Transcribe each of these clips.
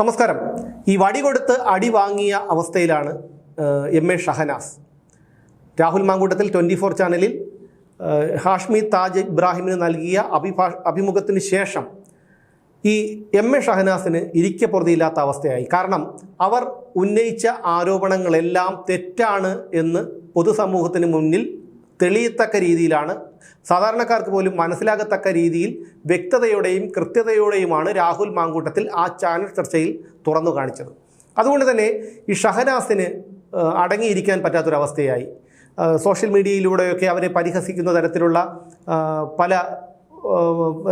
നമസ്കാരം. ഈ വടി കൊടുത്ത് അടി വാങ്ങിയ അവസ്ഥയിലാണ് M A Shahanas. Rahul Mankoottathil twenty four ചാനലിൽ ഹാഷ്മി താജ് ഇബ്രാഹിമിന് നൽകിയ അഭിഭാ അഭിമുഖത്തിന് ശേഷം ഈ എം എ ഷഹനാസിന് ഇരിക്കപ്പുറതിയില്ലാത്ത അവസ്ഥയായി. കാരണം അവർ ഉന്നയിച്ച ആരോപണങ്ങളെല്ലാം തെറ്റാണ് എന്ന് പൊതുസമൂഹത്തിന് മുന്നിൽ തെളിയത്തക്ക രീതിയിലാണ് സാധാരണക്കാർക്ക് പോലും മനസ്സിലാകത്തക്ക രീതിയിൽ വ്യക്തതയോടെയും കൃത്യതയോടെയുമാണ് രാഹുൽ മാങ്കൂട്ടത്തിൽ ആ ചാനൽ ചർച്ചയിൽ തുറന്നു കാണിച്ചത്. അതുകൊണ്ട് തന്നെ ഈ ഷഹനാസിന് അടങ്ങിയിരിക്കാൻ പറ്റാത്തൊരവസ്ഥയായി. സോഷ്യൽ മീഡിയയിലൂടെയൊക്കെ അവരെ പരിഹസിക്കുന്ന തരത്തിലുള്ള പല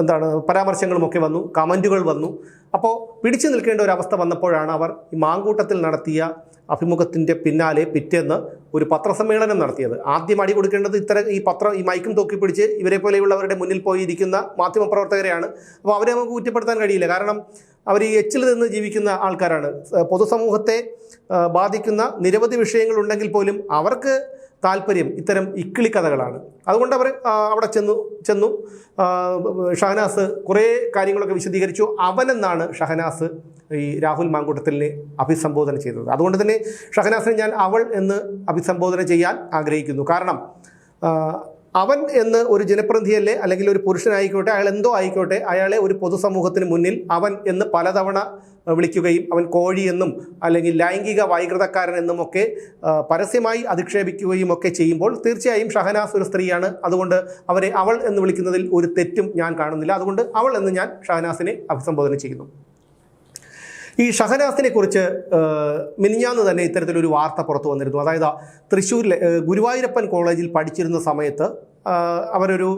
എന്താണ് പരാമർശങ്ങളുമൊക്കെ വന്നു കമന്റുകൾ വന്നു. അപ്പോൾ പിടിച്ചു നിൽക്കേണ്ട ഒരു അവസ്ഥ വന്നപ്പോഴാണ് അവർ ഈ മാങ്കൂട്ടത്തിൽ നടത്തിയ അഭിമുഖത്തിന്റെ പിന്നാലെ പിറ്റേന്ന് ഒരു പത്രസമ്മേളനം നടത്തിയത്. ആദ്യം അടി കൊടുക്കേണ്ടത് ഇത്തരം ഈ പത്രം ഈ മൈക്കും തോക്കി പിടിച്ച് ഇവരെ പോലെയുള്ളവരുടെ മുന്നിൽ പോയി ഇരിക്കുന്ന മാധ്യമപ്രവർത്തകരെയാണ്. അപ്പോൾ അവരെ നമുക്ക് കുറ്റപ്പെടുത്താൻ കഴിയില്ല. കാരണം അവർ ഈ എച്ചിൽ നിന്ന് ജീവിക്കുന്ന ആൾക്കാരാണ്. പൊതുസമൂഹത്തെ ബാധിക്കുന്ന നിരവധി വിഷയങ്ങളുണ്ടെങ്കിൽ പോലും അവർക്ക് താല്പര്യം ഇത്തരം ഇക്കിളി കഥകളാണ്. അതുകൊണ്ട് അവർ അവിടെ ചെന്നു ചെന്നു ഷഹനാസ് കുറേ കാര്യങ്ങളൊക്കെ വിശദീകരിച്ചു. അവനെന്നാണ് ഷഹനാസ് ഈ രാഹുൽ മാങ്കൂട്ടത്തിലിനെ അഭിസംബോധന ചെയ്തത്. അതുകൊണ്ട് തന്നെ ഷഹനാസിനെ ഞാൻ അവൾ എന്ന് അഭിസംബോധന ചെയ്യാൻ ആഗ്രഹിക്കുന്നു. കാരണം അവൻ എന്ന് ഒരു ജനപ്രതിനിധിയല്ലേ അല്ലെങ്കിൽ ഒരു പുരുഷനായിക്കോട്ടെ അയാൾ എന്തോ ആയിക്കോട്ടെ അയാളെ ഒരു പൊതുസമൂഹത്തിന് മുന്നിൽ അവൻ എന്ന് പലതവണ വിളിക്കുകയും അവൻ കോഴിയെന്നും അല്ലെങ്കിൽ ലൈംഗിക വൈകൃതക്കാരൻ എന്നുമൊക്കെ പരസ്യമായി അധിക്ഷേപിക്കുകയും ഒക്കെ ചെയ്യുമ്പോൾ തീർച്ചയായും ഷഹനാസ് ഒരു സ്ത്രീയാണ്. അതുകൊണ്ട് അവരെ അവൾ എന്ന് വിളിക്കുന്നതിൽ ഒരു തെറ്റും ഞാൻ കാണുന്നില്ല. അതുകൊണ്ട് അവൾ എന്ന് ഞാൻ ഷഹനാസിനെ അഭിസംബോധന ചെയ്യുന്നു. ഈ ഷഹനാസിനെ കുറിച്ച് മിനിഞ്ഞാന്ന് തന്നെ ഇത്തരത്തിലൊരു വാർത്ത പുറത്തു വന്നിരുന്നു. അതായത് തൃശ്ശൂരിലെ ഗുരുവായൂരപ്പൻ കോളേജിൽ പഠിച്ചിരുന്ന സമയത്ത് അവരൊരു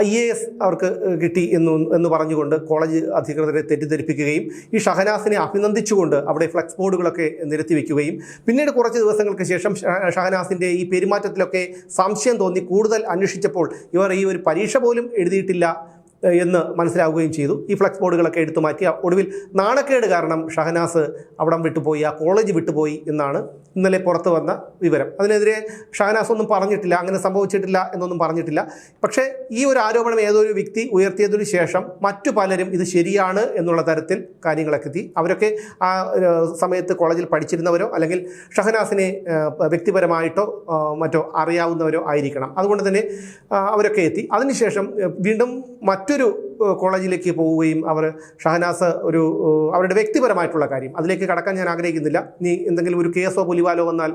ഐ എ എസ് അവർക്ക് കിട്ടി എന്ന് എന്ന് പറഞ്ഞുകൊണ്ട് കോളേജ് അധികൃതരെ തെറ്റിദ്ധരിപ്പിക്കുകയും ഈ ഷഹനാസിനെ അഭിനന്ദിച്ചുകൊണ്ട് അവിടെ ഫ്ലെക്സ് ബോർഡുകളൊക്കെ നിരത്തി വെക്കുകയും പിന്നീട് കുറച്ച് ദിവസങ്ങൾക്ക് ശേഷം ഷഹനാസിന്റെ ഈ പെരുമാറ്റത്തിലൊക്കെ സംശയം തോന്നി കൂടുതൽ അന്വേഷിച്ചപ്പോൾ ഇവർ ഈ ഒരു പരീക്ഷ പോലും എഴുതിയിട്ടില്ല എന്ന് മനസ്സിലാവുകയും ചെയ്തു. ഈ ഫ്ലക്സ് ബോർഡുകളൊക്കെ എടുത്തു മാറ്റി. ഒടുവിൽ നാണക്കേട് കാരണം ഷഹനാസ് അവിടം വിട്ടുപോയി ആ കോളേജ് വിട്ടുപോയി എന്നാണ് ഇന്നലെ പുറത്തു വന്ന വിവരം. അതിനെതിരെ ഷഹനാസ് ഒന്നും പറഞ്ഞിട്ടില്ല അങ്ങനെ സംഭവിച്ചിട്ടില്ല എന്നൊന്നും പറഞ്ഞിട്ടില്ല. പക്ഷേ ഈ ഒരു ആരോപണം ഏതൊരു വ്യക്തി ഉയർത്തിയതിനു ശേഷം മറ്റു പലരും ഇത് ശരിയാണ് എന്നുള്ള തരത്തിൽ കാര്യങ്ങളൊക്കെ എത്തി. അവരൊക്കെ ആ സമയത്ത് കോളേജിൽ പഠിച്ചിരുന്നവരോ അല്ലെങ്കിൽ ഷഹനാസിനെ വ്യക്തിപരമായിട്ടോ മറ്റോ അറിയാവുന്നവരോ ആയിരിക്കണം. അതുകൊണ്ട് തന്നെ അവരൊക്കെ എത്തി. അതിനുശേഷം വീണ്ടും വീണ്ടും മറ്റൊരു കോളേജിലേക്ക് പോവുകയും അവർ ഷഹനാസ് ഒരു അവരുടെ വ്യക്തിപരമായിട്ടുള്ള കാര്യം. അതിലേക്ക് കടക്കാൻ ഞാൻ ആഗ്രഹിക്കുന്നില്ല. നീ എന്തെങ്കിലും ഒരു കേസോ പുലിവാലോ വന്നാൽ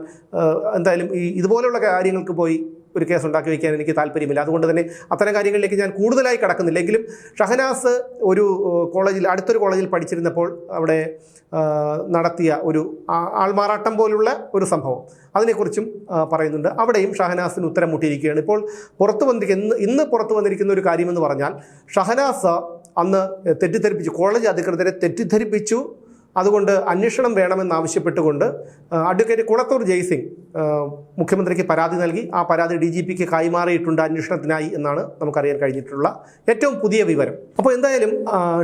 എന്തായാലും ഈ ഇതുപോലെയുള്ള കാര്യങ്ങൾക്ക് പോയി ഒരു കേസ് ഉണ്ടാക്കി വയ്ക്കാൻ എനിക്ക് താല്പര്യമില്ല. അതുകൊണ്ട് തന്നെ അത്തരം കാര്യങ്ങളിലേക്ക് ഞാൻ കൂടുതലായി കടക്കുന്നില്ല. എങ്കിലും ഷഹനാസ് ഒരു കോളേജിൽ അടുത്തൊരു കോളേജിൽ പഠിച്ചിരുന്നപ്പോൾ അവിടെ നടത്തിയ ഒരു ആൾമാറാട്ടം പോലുള്ള ഒരു സംഭവം. അതിനെക്കുറിച്ചും പറയുന്നുണ്ട്. അവിടെയും ഷഹനാസിന് ഉത്തരം മുട്ടിയിരിക്കുകയാണ്. ഇപ്പോൾ പുറത്തു വന്നിരിക്കുന്ന ഇന്ന് പുറത്തു വന്നിരിക്കുന്ന ഒരു കാര്യമെന്ന് പറഞ്ഞാൽ ഷഹനാസ് അന്ന് തെറ്റിദ്ധരിപ്പിച്ചു. കോളേജ് അധികൃതരെ തെറ്റിദ്ധരിപ്പിച്ചു. അതുകൊണ്ട് അന്വേഷണം വേണമെന്നാവശ്യപ്പെട്ടുകൊണ്ട് അഡ്വക്കേറ്റ് കുളത്തൂർ ജയ്സിംഗ് മുഖ്യമന്ത്രിക്ക് പരാതി നൽകി. ആ പരാതി ഡി ജി പിക്ക് കൈമാറിയിട്ടുണ്ട് അന്വേഷണത്തിനായി എന്നാണ് നമുക്കറിയാൻ കഴിഞ്ഞിട്ടുള്ള ഏറ്റവും പുതിയ വിവരം. അപ്പോൾ എന്തായാലും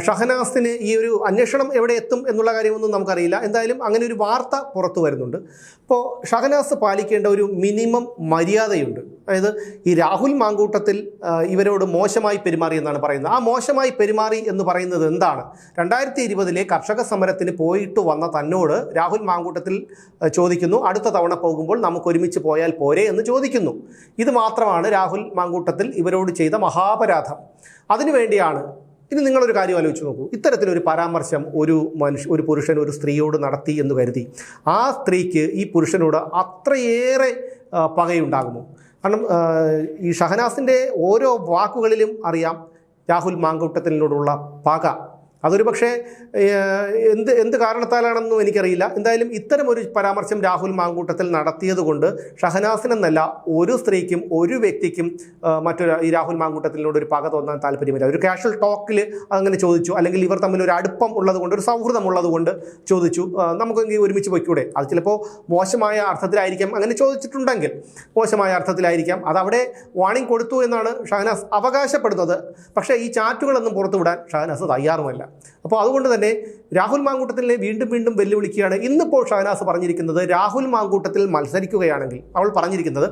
ഷഹനാസിന് ഈ ഒരു അന്വേഷണം എവിടെ എത്തും എന്നുള്ള കാര്യമൊന്നും നമുക്കറിയില്ല. എന്തായാലും അങ്ങനെ ഒരു വാർത്ത പുറത്തു വരുന്നുണ്ട്. അപ്പോൾ ഷഹനാസ് പാലിക്കേണ്ട ഒരു മിനിമം മര്യാദയുണ്ട്. അതായത് ഈ രാഹുൽ മാങ്കൂട്ടത്തിൽ ഇവരോട് മോശമായി പെരുമാറി എന്നാണ് പറയുന്നത്. ആ മോശമായി പെരുമാറി എന്ന് പറയുന്നത് എന്താണ്? രണ്ടായിരത്തി ഇരുപതിലെ കർഷക സമരത്തിന് പോയിട്ട് വന്ന തന്നോട് രാഹുൽ മാങ്കൂട്ടത്തിൽ ചോദിക്കുന്നു അടുത്ത തവണ പോകുമ്പോൾ നമുക്ക് ഒരുമിച്ച് പോയാൽ പോരെ? എന്ന് ചോദിക്കുന്നു. ഇത് മാത്രമാണ് രാഹുൽ മാങ്കൂട്ടത്തിൽ ഇവരോട് ചെയ്ത മഹാപരാധം. അതിനുവേണ്ടിയാണ് ഇനി നിങ്ങളൊരു കാര്യം ആലോചിച്ച് നോക്കൂ. ഇത്തരത്തിലൊരു പരാമർശം ഒരു മനുഷ്യ ഒരു പുരുഷൻ ഒരു സ്ത്രീയോട് നടത്തി എന്ന് കരുതി ആ സ്ത്രീക്ക് ഈ പുരുഷനോട് അത്രയേറെ പകയുണ്ടാകുമോ? കാരണം ഈ ഷഹനാസിന്റെ ഓരോ വാക്കുകളിലും അറിയാം രാഹുൽ മാങ്കൂട്ടത്തിനോടുള്ള പക. അതൊരു പക്ഷേ എന്ത് എന്ത് കാരണത്താലാണെന്നും എനിക്കറിയില്ല. എന്തായാലും ഇത്തരം ഒരു പരാമർശം രാഹുൽ മാങ്കൂട്ടത്തിൽ നടത്തിയതുകൊണ്ട് ഷഹനാസിനെന്നല്ല ഒരു സ്ത്രീക്കും ഒരു വ്യക്തിക്കും മറ്റൊരു ഈ രാഹുൽ മാങ്കൂട്ടത്തിനോട് ഒരു പക തോന്നാൻ താല്പര്യമില്ല. ഒരു കാഷ്വൽ ടോക്കിൽ അങ്ങനെ ചോദിച്ചു അല്ലെങ്കിൽ ഇവർ തമ്മിൽ ഒരു അടുപ്പം ഉള്ളതുകൊണ്ട് ഒരു സൗഹൃദം ഉള്ളതുകൊണ്ട് ചോദിച്ചു. നമുക്കെങ്കിൽ ഒരുമിച്ച് പൊയ്ക്കൂടെ? അത് ചിലപ്പോൾ മോശമായ അർത്ഥത്തിലായിരിക്കാം. അങ്ങനെ ചോദിച്ചിട്ടുണ്ടെങ്കിൽ മോശമായ അർത്ഥത്തിലായിരിക്കാം. അതവിടെ വാണിംഗ് കൊടുത്തു എന്നാണ് ഷഹനാസ് അവകാശപ്പെടുന്നത്. പക്ഷേ ഈ ചാറ്റുകളൊന്നും പുറത്തുവിടാൻ ഷഹനാസ് തയ്യാറുമല്ല. അപ്പോൾ അതുകൊണ്ട് തന്നെ രാഹുൽ മാങ്കൂട്ടത്തിനെ വീണ്ടും വീണ്ടും വെല്ലുവിളിക്കുകയാണ്. ഇന്നിപ്പോൾ ഷഹനാസ് പറഞ്ഞിരിക്കുന്നത് രാഹുൽ മാങ്കൂട്ടത്തിൽ മത്സരിക്കുകയാണെങ്കിൽ അവൾ പറഞ്ഞിരിക്കുന്നത്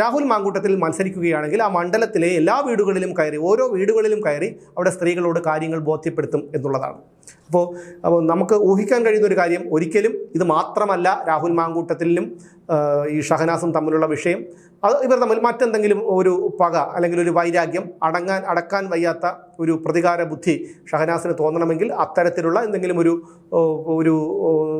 രാഹുൽ മാങ്കൂട്ടത്തിൽ മത്സരിക്കുകയാണെങ്കിൽ ആ മണ്ഡലത്തിലെ എല്ലാ വീടുകളിലും കയറി ഓരോ വീടുകളിലും കയറി അവിടെ സ്ത്രീകളോട് കാര്യങ്ങൾ ബോധ്യപ്പെടുത്തും എന്നുള്ളതാണ്. അപ്പോൾ അപ്പോൾ നമുക്ക് ഊഹിക്കാൻ കഴിയുന്ന ഒരു കാര്യം ഒരിക്കലും ഇത് മാത്രമല്ല രാഹുൽ മാങ്കൂട്ടത്തിലും ഈ ഷഹനാസും തമ്മിലുള്ള വിഷയം. അത് ഇവർ തമ്മിൽ മറ്റെന്തെങ്കിലും ഒരു പക അല്ലെങ്കിൽ ഒരു വൈരാഗ്യം അടങ്ങാൻ അടക്കാൻ വയ്യാത്ത ഒരു പ്രതികാര ബുദ്ധി ഷഹനാസിന് തോന്നണമെങ്കിൽ അത്തരത്തിലുള്ള എന്തെങ്കിലും ഒരു ഒരു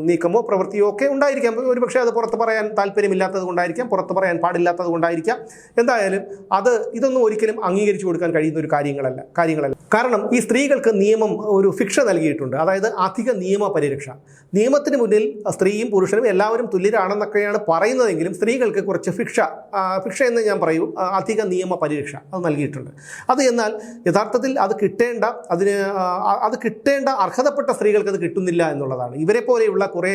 നീക്കമോ പ്രവൃത്തിയോ ഒക്കെ ഉണ്ടായിരിക്കാം. ഒരു പക്ഷേ അത് പുറത്ത് പറയാൻ താല്പര്യമില്ലാത്തത് കൊണ്ടായിരിക്കാം പുറത്ത് പറയാൻ പാടില്ലാത്തത് കൊണ്ടായിരിക്കാം. എന്തായാലും അത് ഇതൊന്നും ഒരിക്കലും അംഗീകരിച്ചു കൊടുക്കാൻ കഴിയുന്ന ഒരു കാര്യങ്ങളല്ല കാര്യങ്ങളല്ല. കാരണം ഈ സ്ത്രീകൾക്ക് നിയമം ഒരു ഫിക്ഷ നൽകിയിട്ടുണ്ട്. അതായത് അധിക നിയമ പരിരക്ഷ. നിയമത്തിന് മുന്നിൽ സ്ത്രീയും പുരുഷനും എല്ലാവരും തുല്യരാണെന്നൊക്കെയാണ് പറയുന്നതെങ്കിലും സ്ത്രീകൾക്ക് കുറച്ച് ഭിക്ഷ ശിക്ഷ എന്ന് ഞാൻ പറയൂ അധിക നിയമ പരിരക്ഷ അത് നൽകിയിട്ടുണ്ട്. അത് എന്നാൽ യഥാർത്ഥത്തിൽ അത് കിട്ടേണ്ട അതിന് അത് കിട്ടേണ്ട അർഹതപ്പെട്ട സ്ത്രീകൾക്ക് അത് കിട്ടുന്നില്ല എന്നുള്ളതാണ്. ഇവരെ പോലെയുള്ള കുറേ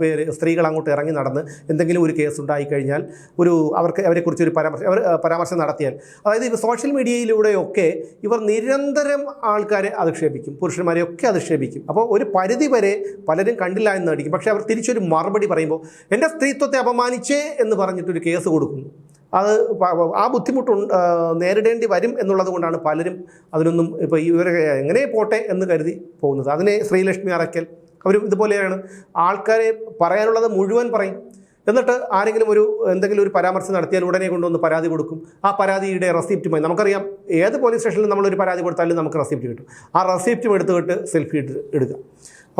പേര് സ്ത്രീകൾ അങ്ങോട്ട് ഇറങ്ങി നടന്ന് എന്തെങ്കിലും ഒരു കേസ് ഉണ്ടായിക്കഴിഞ്ഞാൽ ഒരു അവർക്ക് അവരെക്കുറിച്ച് ഒരു പരാമർശം അവർ പരാമർശം നടത്തിയാൽ അതായത് ഇവർ സോഷ്യൽ മീഡിയയിലൂടെയൊക്കെ ഇവർ നിരന്തരം ആൾക്കാരെ അധിക്ഷേപിക്കും പുരുഷന്മാരെയൊക്കെ അധിക്ഷേപിക്കും. അപ്പോൾ ഒരു പരിധി വരെ പലരും കണ്ടില്ല എന്ന് നടിക്കും പക്ഷേ അവർ തിരിച്ചൊരു മറുപടി പറയുമ്പോൾ എന്റെ സ്ത്രീത്വത്തെ അപമാനിച്ചേ എന്ന് പറഞ്ഞിട്ടൊരു കേസ് കൊടുക്കുന്നു. അത് ആ ബുദ്ധിമുട്ട് നേരിടേണ്ടി വരും എന്നുള്ളത് കൊണ്ടാണ് പലരും അതിനൊന്നും ഇപ്പോൾ ഇവർ എങ്ങനെ പോട്ടെ എന്ന് കരുതി പോകുന്നത്. അതിനെ ശ്രീലക്ഷ്മി അറയ്ക്കൽ അവർ ഇതുപോലെയാണ് ആൾക്കാരെ പറയാനുള്ളത് മുഴുവൻ പറയും. എന്നിട്ട് ആരെങ്കിലും ഒരു എന്തെങ്കിലും ഒരു പരാമർശം നടത്തിയാൽ ഉടനെ കൊണ്ടുവന്ന് പരാതി കൊടുക്കും. ആ പരാതിയുടെ റെസിപ്റ്റുമായി നമുക്കറിയാം ഏത് പോലീസ് സ്റ്റേഷനിൽ നമ്മളൊരു പരാതി കൊടുത്താലും നമുക്ക് റെസിപ്റ്റ് കിട്ടും. ആ റെസിപ്റ്റും എടുത്തുകൊണ്ട് സെൽഫി എടുക്കുക.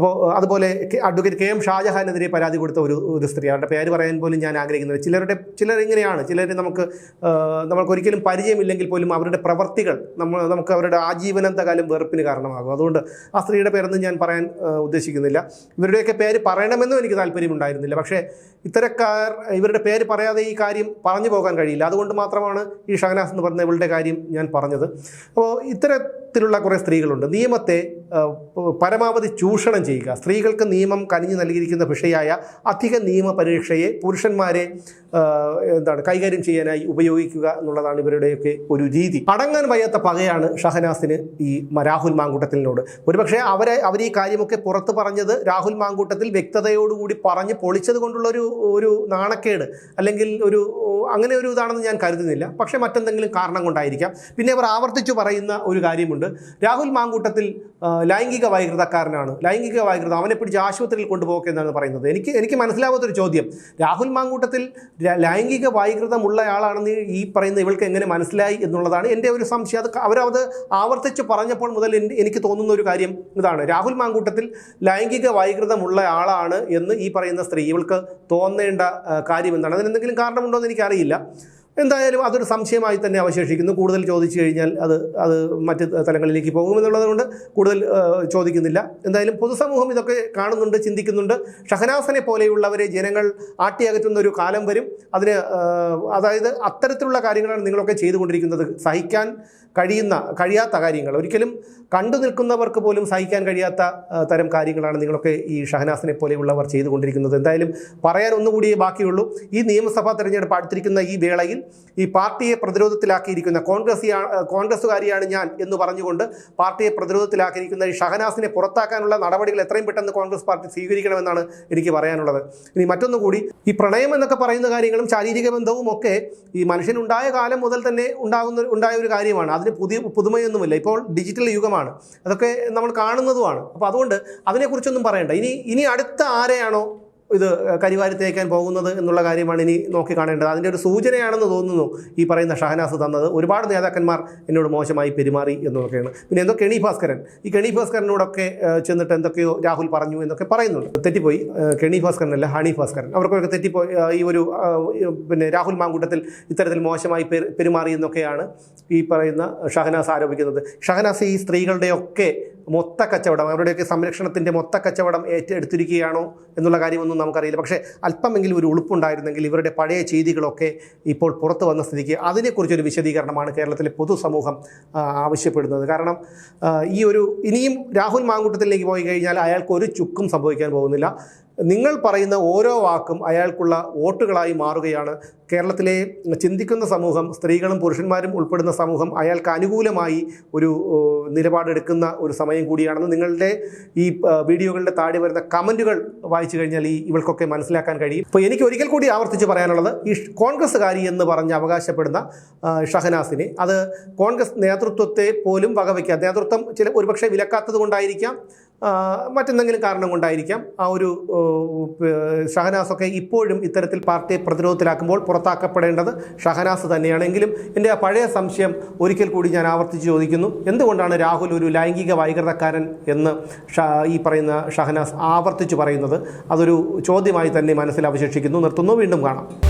അപ്പോൾ അതുപോലെ അഡ്വക്കേറ്റ് കെ എം ഷാജഹാനെതിരെ പരാതി കൊടുത്ത ഒരു ഒരു സ്ത്രീ അവരുടെ പേര് പറയാൻ പോലും ഞാൻ ആഗ്രഹിക്കുന്നില്ല. ചിലരുടെ ചിലർ ഇങ്ങനെയാണ് ചിലർ നമുക്ക് ആ, നമ്മൾക്ക് ഒരിക്കലും പരിചയമില്ലെങ്കിൽ പോലും അവരുടെ പ്രവർത്തികൾ നമ്മൾ നമുക്ക് അവരുടെ ആജീവനന്തകാലം വെറുപ്പിന് കാരണമാകും. അതുകൊണ്ട് ആ സ്ത്രീയുടെ പേരൊന്നും ഞാൻ പറയാൻ ഉദ്ദേശിക്കുന്നില്ല. ഇവരുടെയൊക്കെ പേര് പറയണമെന്നും എനിക്ക് താല്പര്യമുണ്ടായിരുന്നില്ല. പക്ഷേ ഇത്തരക്കാർ ഇവരുടെ പേര് പറയാതെ ഈ കാര്യം പറഞ്ഞു പോകാൻ കഴിയില്ല. അതുകൊണ്ട് മാത്രമാണ് ഈ ഷഹനാസ് എന്ന് പറഞ്ഞ ഇവളുടെ കാര്യം ഞാൻ പറഞ്ഞത്. അപ്പോൾ ഇത്തരത്തിലുള്ള കുറേ സ്ത്രീകളുണ്ട്. നിയമത്തെ പരമാവധി ചൂഷണം ചെയ്യുക. സ്ത്രീകൾക്ക് നിയമം കനിഞ്ഞു നൽകിയിരിക്കുന്ന വിഷയായ അധിക നിയമ പരീക്ഷയെ പുരുഷന്മാരെ എന്താണ് കൈകാര്യം ചെയ്യാനായി ഉപയോഗിക്കുക എന്നുള്ളതാണ് ഇവരുടെയൊക്കെ ഒരു രീതി. അടങ്ങാൻ വയ്യാത്ത പകയാണ് ഷഹനാസിന് ഈ രാഹുൽ മാങ്കൂട്ടത്തിനോട് ഒരുപക്ഷെ അവരെ അവർ ഈ കാര്യമൊക്കെ പുറത്ത് പറഞ്ഞത് രാഹുൽ മാങ്കൂട്ടത്തിൽ വ്യക്തതയോടുകൂടി പറഞ്ഞ് പൊളിച്ചത് കൊണ്ടുള്ള ഒരു ഒരു നാണക്കേട്. അല്ലെങ്കിൽ ഒരു അങ്ങനെ ഒരു ഇതാണെന്ന് ഞാൻ കരുതുന്നില്ല. പക്ഷേ മറ്റെന്തെങ്കിലും കാരണം കൊണ്ടായിരിക്കാം. പിന്നെ അവർ ആവർത്തിച്ചു പറയുന്ന ഒരു കാര്യമുണ്ട്. രാഹുൽ മാങ്കൂട്ടത്തിൽ ലൈംഗിക വൈകൃതക്കാരനാണ്. ലൈംഗിക വൈകൃതം അവനെ പിടിച്ച് ആശുപത്രിയിൽ കൊണ്ടുപോകുക എന്നാണ് പറയുന്നത്. എനിക്ക് എനിക്ക് മനസ്സിലാവാത്തൊരു ചോദ്യം. രാഹുൽ മാങ്കൂട്ടത്തിൽ ലൈംഗിക വൈകൃതമുള്ള ആളാണെന്ന് ഈ പറയുന്ന ഇവൾക്ക് എങ്ങനെ മനസ്സിലായി എന്നുള്ളതാണ് എന്റെ ഒരു സംശയം. അത് അവരത് ആവർത്തിച്ച് പറഞ്ഞപ്പോൾ മുതൽ എനിക്ക് തോന്നുന്ന ഒരു കാര്യം ഇതാണ്. രാഹുൽ മാങ്കൂട്ടത്തിൽ ലൈംഗിക വൈകൃതമുള്ള ആളാണ് എന്ന് ഈ പറയുന്ന സ്ത്രീ ഇവൾക്ക് തോന്നേണ്ട കാര്യം എന്താണ്? അതിനെന്തെങ്കിലും കാരണമുണ്ടോ എന്ന് എനിക്കറിയില്ല. എന്തായാലും അതൊരു സംശയമായി തന്നെ അവശേഷിക്കുന്നു. കൂടുതൽ ചോദിച്ചു കഴിഞ്ഞാൽ അത് അത് മറ്റ് തലങ്ങളിലേക്ക് പോകുമെന്നുള്ളതുകൊണ്ട് കൂടുതൽ ചോദിക്കുന്നില്ല. എന്തായാലും പൊതുസമൂഹം ഇതൊക്കെ കാണുന്നുണ്ട് ചിന്തിക്കുന്നുണ്ട്. ഷഹനാസനെ പോലെയുള്ളവരെ ജനങ്ങൾ ആട്ടിയകറ്റുന്ന ഒരു കാലം വരും. അതിന് അതായത് അത്തരത്തിലുള്ള കാര്യങ്ങളാണ് നിങ്ങളൊക്കെ ചെയ്തുകൊണ്ടിരിക്കുന്നത്. സഹിക്കാൻ കഴിയുന്ന കഴിയാത്ത കാര്യങ്ങൾ. ഒരിക്കലും കണ്ടു നിൽക്കുന്നവർക്ക് പോലും സഹിക്കാൻ കഴിയാത്ത തരം കാര്യങ്ങളാണ് നിങ്ങളൊക്കെ ഈ ഷഹനാസിനെ പോലെയുള്ളവർ ചെയ്തുകൊണ്ടിരിക്കുന്നത്. എന്തായാലും പറയാൻ ഒന്നുകൂടി ബാക്കിയുള്ളൂ. ഈ നിയമസഭാ തെരഞ്ഞെടുപ്പ് അടുത്തിരിക്കുന്ന ഈ വേളയിൽ ഈ പാർട്ടിയെ പ്രതിരോധത്തിലാക്കിയിരിക്കുന്ന കോൺഗ്രസ് കോൺഗ്രസ്സുകാരിയാണ് ഞാൻ എന്ന് പറഞ്ഞുകൊണ്ട് പാർട്ടിയെ പ്രതിരോധത്തിലാക്കിയിരിക്കുന്ന ഈ ഷഹനാസിനെ പുറത്താക്കാനുള്ള നടപടികൾ എത്രയും പെട്ടെന്ന് കോൺഗ്രസ് പാർട്ടി സ്വീകരിക്കണമെന്നാണ് എനിക്ക് പറയാനുള്ളത്. ഇനി മറ്റൊന്നുകൂടി ഈ പ്രണയം എന്നൊക്കെ പറയുന്ന കാര്യങ്ങളും ശാരീരിക ബന്ധവും ഒക്കെ ഈ മനുഷ്യനുണ്ടായ കാലം മുതൽ തന്നെ ഉണ്ടാകുന്ന ഉണ്ടായ ഒരു കാര്യമാണ്. അതിന് പുതിയ പുതുമയൊന്നുമില്ല. ഇപ്പോൾ ഡിജിറ്റൽ യുഗമാണ്. അതൊക്കെ നമ്മൾ കാണുന്നതുമാണ്. അപ്പോൾ അതുകൊണ്ട് അതിനെക്കുറിച്ചൊന്നും പറയണ്ട. ഇനി ഇനി അടുത്ത ആരെയാണോ ഇത് കരിവാരി തേക്കാൻ പോകുന്നത് എന്നുള്ള കാര്യമാണ് ഇനി നോക്കി കാണേണ്ടത്. അതിന്റെ ഒരു സൂചനയാണെന്ന് തോന്നുന്നു ഈ പറയുന്ന ഷഹനാസ് തന്നത്. ഒരുപാട് നേതാക്കന്മാർ എന്നോട് മോശമായി പെരുമാറി എന്നൊക്കെയാണ് പിന്നെ എന്തോ കെണി ഭാസ്കരൻ? ഈ കെണി ഭാസ്കരനോടൊക്കെ ചെന്നിട്ട് എന്തൊക്കെയോ രാഹുൽ പറഞ്ഞു എന്നൊക്കെ പറയുന്നുണ്ട്. തെറ്റിപ്പോയി. കെണി ഭാസ്കരനല്ല ഹണി ഭാസ്കരൻ. അവർക്കൊക്കെ തെറ്റിപ്പോയി. ഈ ഒരു പിന്നെ രാഹുൽ മാങ്കൂട്ടത്തിൽ ഇത്തരത്തിൽ മോശമായി പെരു- പെരുമാറി എന്നൊക്കെയാണ് ഈ പറയുന്ന ഷഹനാസ് ആരോപിക്കുന്നത്. ഷഹനാസ് ഈ സ്ത്രീകളുടെയൊക്കെ മൊത്ത കച്ചവടം അവരുടെയൊക്കെ സംരക്ഷണത്തിന്റെ മൊത്ത കച്ചവടം ഏറ്റെടുത്തിരിക്കുകയാണോ എന്നുള്ള കാര്യമൊന്നും നമുക്കറിയില്ല. പക്ഷേ അല്പമെങ്കിലും ഒരു ഉളുപ്പുണ്ടായിരുന്നെങ്കിൽ ഇവരുടെ പഴയ ചെയ്തികളൊക്കെ ഇപ്പോൾ പുറത്തു വന്ന സ്ഥിതിക്ക് അതിനെക്കുറിച്ചൊരു വിശദീകരണമാണ് കേരളത്തിലെ പൊതുസമൂഹം ആവശ്യപ്പെടുന്നത്. കാരണം ഈ ഒരു ഇനിയും രാഹുൽ മാങ്കൂട്ടത്തിലേക്ക് പോയി കഴിഞ്ഞാൽ അയാൾക്ക് ഒരു ചുക്കും സംഭവിക്കാൻ പോകുന്നില്ല. നിങ്ങൾ പറയുന്ന ഓരോ വാക്കും അയാൾക്കുള്ള വോട്ടുകളായി മാറുകയാണ്. കേരളത്തിലെ ചിന്തിക്കുന്ന സമൂഹം സ്ത്രീകളും പുരുഷന്മാരും ഉൾപ്പെടുന്ന സമൂഹം അയാൾക്ക് അനുകൂലമായി ഒരു നിലപാടെടുക്കുന്ന ഒരു സമയം കൂടിയാണെന്ന് നിങ്ങളുടെ ഈ വീഡിയോകളുടെ താഴെ വരുന്ന കമന്റുകൾ വായിച്ചു കഴിഞ്ഞാൽ ഈ ഇവൾക്കൊക്കെ മനസ്സിലാക്കാൻ കഴിയും. അപ്പോൾ എനിക്ക് ഒരിക്കൽ കൂടി ആവർത്തിച്ച് പറയാനുള്ളത് ഈ കോൺഗ്രസ്സുകാരി എന്ന് പറഞ്ഞ് അവകാശപ്പെടുന്ന ഷഹനാസിനെ അത് കോൺഗ്രസ് നേതൃത്വത്തെ പോലും വകവയ്ക്കുക നേതൃത്വം ചില ഒരുപക്ഷെ വിലക്കാത്തത് കൊണ്ടായിരിക്കാം മറ്റെന്തെങ്കിലും കാരണം കൊണ്ടായിരിക്കാം ആ ഒരു ഷഹനാസൊക്കെ ഇപ്പോഴും ഇത്തരത്തിൽ പാർട്ടിയെ പ്രതിരോധത്തിലാക്കുമ്പോൾ പുറത്താക്കപ്പെടേണ്ടത് ഷഹനാസ് തന്നെയാണെങ്കിലും എന്റെ ആ പഴയ സംശയം ഒരിക്കൽ കൂടി ഞാൻ ആവർത്തിച്ച് ചോദിക്കുന്നു. എന്തുകൊണ്ടാണ് രാഹുൽ ഒരു ലൈംഗിക വൈകൃതക്കാരൻ എന്ന് ഈ പറയുന്ന ഷഹനാസ് ആവർത്തിച്ച് പറയുന്നത്? അതൊരു ചോദ്യമായി തന്നെ മനസ്സിൽ അവശേഷിക്കുന്നു. നിർത്തുന്നു. വീണ്ടും കാണാം.